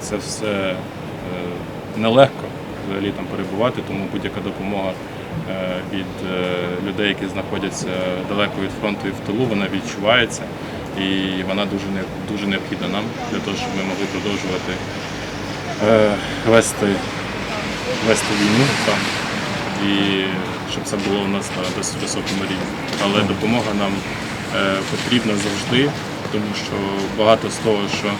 це все е, нелегко взагалі там перебувати, тому будь-яка допомога е, від е, людей, які знаходяться далеко від фронту і в тилу, вона відчувається і вона дуже дуже необхідна нам для того, щоб ми могли продовжувати вести, вести війну там і щоб це було у нас на досить високому рівні. Але допомога нам потрібна завжди, тому що багато з того, що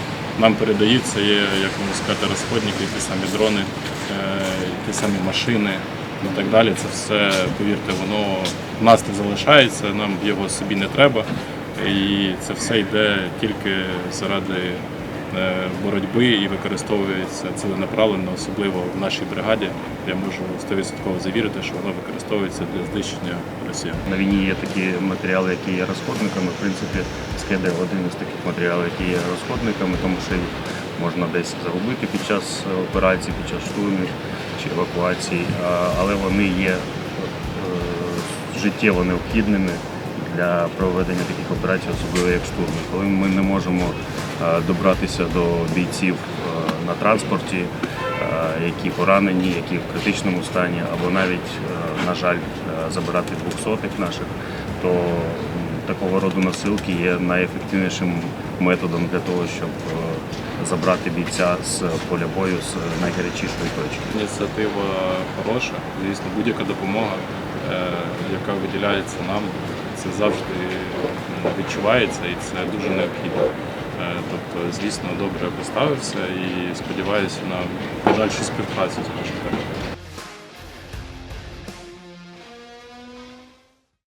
нам передаються є, як можна сказати, розходники, ті самі дрони, е, ті самі машини і так далі. Це все, повірте, воно в нас не залишається, нам його собі не треба. І це все йде тільки заради боротьби і використовується ціленаправленно, особливо в нашій бригаді. Я можу 100% завірити, що воно використовується для знищення росіян. На війні є такі матеріали, які є розходниками. В принципі, скиде один із таких матеріалів, які є розходниками, тому що їх можна десь загубити під час операцій, під час штурмів чи евакуацій, А, але вони є е, життєво необхідними для проведення таких операцій, особливо як штурми. Коли ми не можемо е, добратися до бійців е, на транспорті, е, які поранені, які в критичному стані, або навіть, на жаль, забирати двохсотих наших, то такого роду носилки є найефективнішим методом для того, щоб забрати бійця з поля бою з найгарячішої точки. Ініціатива хороша, звісно, будь-яка допомога, яка виділяється нам, це завжди відчувається і це дуже необхідно. Е, Тобто, звісно, добре поставився і сподіваюся на подальшу співпрацю, скажімо так.